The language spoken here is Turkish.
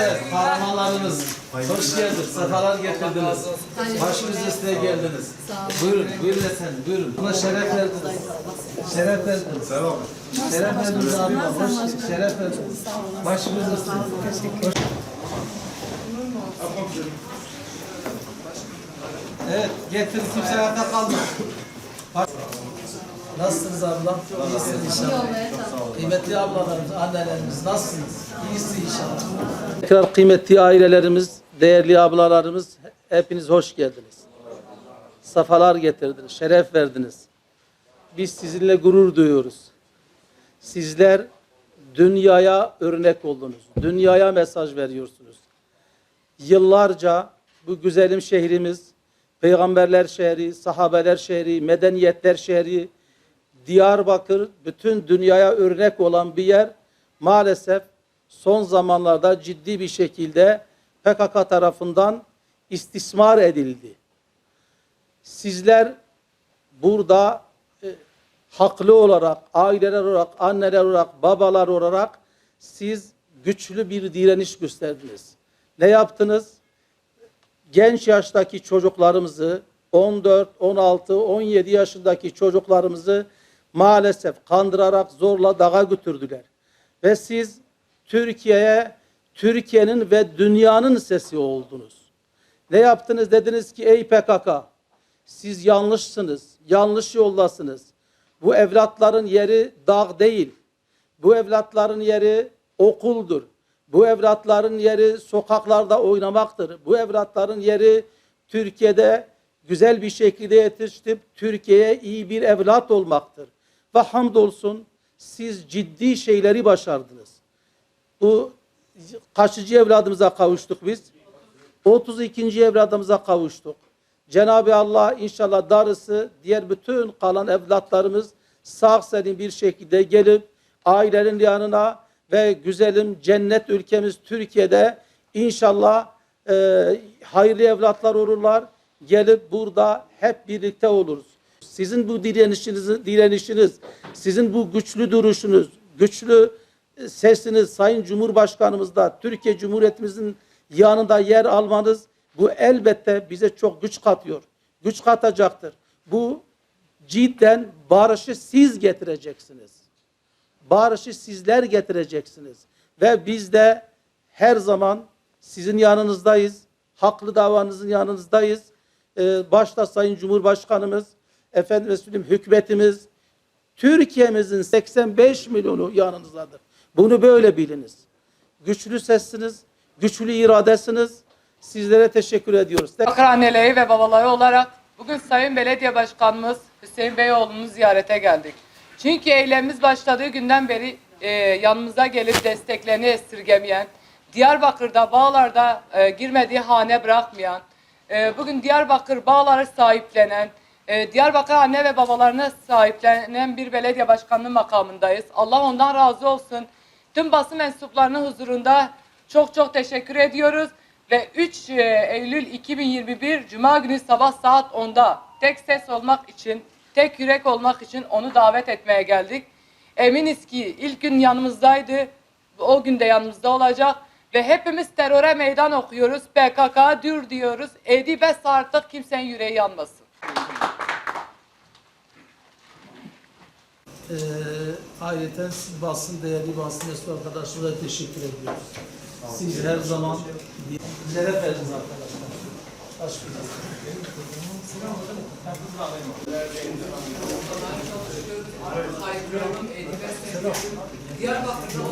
Evet, kahramanlarımız. Hoş geldiniz. Sefalar getirdiniz. Başımız üstüne geldiniz. Buyurun, buyurun efendim, buyurun. Buna şeref verdiniz. Şeref verdiniz. Şeref verdiniz abi. Hoş, şeref verdiniz. Başımız üstüne. Hoş- Evet, getirin kimse ayakta kalmasın. Nasılsınız ablam? İyisiniz inşallah. Kıymetli ablalarımız, annelerimiz nasılsınız? İyisiniz inşallah. Tekrar kıymetli ailelerimiz, değerli ablalarımız hepiniz hoş geldiniz. Safalar getirdiniz, şeref verdiniz. Biz sizinle gurur duyuyoruz. Sizler dünyaya örnek oldunuz. Dünyaya mesaj veriyorsunuz. Yıllarca bu güzelim şehrimiz, peygamberler şehri, sahabeler şehri, medeniyetler şehri, Diyarbakır bütün dünyaya örnek olan bir yer maalesef son zamanlarda ciddi bir şekilde PKK tarafından istismar edildi. Sizler burada e, haklı olarak, aileler olarak, anneler olarak, babalar olarak siz güçlü bir direniş gösterdiniz. Ne yaptınız? genç yaştaki çocuklarımızı 14, 16, 17 yaşındaki çocuklarımızı maalesef kandırarak zorla dağa götürdüler. Ve siz Türkiye'ye Türkiye'nin ve dünyanın sesi oldunuz. Ne yaptınız? Dediniz ki ey PKK siz yanlışsınız, yanlış yoldasınız. Bu evlatların yeri dağ değil. Bu evlatların yeri okuldur. Bu evlatların yeri sokaklarda oynamaktır. Bu evlatların yeri Türkiye'de güzel bir şekilde yetiştirip Türkiye'ye iyi bir evlat olmaktır. Ve hamdolsun siz ciddi şeyleri başardınız. Bu kaçıncı evladımıza kavuştuk biz? 32. evladımıza kavuştuk. Cenab-ı Allah inşallah darısı diğer bütün kalan evlatlarımız sağ salim bir şekilde gelip ailenin yanına ve güzelim cennet ülkemiz Türkiye'de inşallah e, hayırlı evlatlar olurlar. Gelip burada hep birlikte oluruz. Sizin bu direnişiniz, direnişiniz, sizin bu güçlü duruşunuz, güçlü e, sesiniz Sayın Cumhurbaşkanımızda, Türkiye Cumhuriyetimizin yanında yer almanız bu elbette bize çok güç katıyor. Güç katacaktır. Bu cidden barışı siz getireceksiniz. Barışı sizler getireceksiniz. Ve biz de her zaman sizin yanınızdayız. Haklı davanızın yanınızdayız. Ee, başta Sayın Cumhurbaşkanımız, efendim Resulüm hükümetimiz, Türkiye'mizin 85 milyonu yanınızdadır. Bunu böyle biliniz. Güçlü sessiniz, güçlü iradesiniz. Sizlere teşekkür ediyoruz. Bakır anneleri ve babaları olarak bugün Sayın Belediye Başkanımız Hüseyin Beyoğlu'nu ziyarete geldik. Çünkü eylemimiz başladığı günden beri e, yanımıza gelip desteklerini esirgemeyen, Diyarbakır'da bağlarda e, girmediği hane bırakmayan, e, bugün Diyarbakır bağları sahiplenen, e, Diyarbakır anne ve babalarını sahiplenen bir belediye başkanlığı makamındayız. Allah ondan razı olsun. Tüm basın mensuplarının huzurunda çok çok teşekkür ediyoruz. Ve 3 e, Eylül 2021 Cuma günü sabah saat 10'da tek ses olmak için, tek yürek olmak için onu davet etmeye geldik. Eminiz ki ilk gün yanımızdaydı, o gün de yanımızda olacak ve hepimiz teröre meydan okuyoruz. PKK dür diyoruz. Edi bes artık kimsenin yüreği yanmasın. Ee, ayrıca siz basın, değerli basın mensup arkadaşlara teşekkür ediyoruz. Siz her zaman şeref verdiniz arkadaşlar. Hoş Diyarbakır'da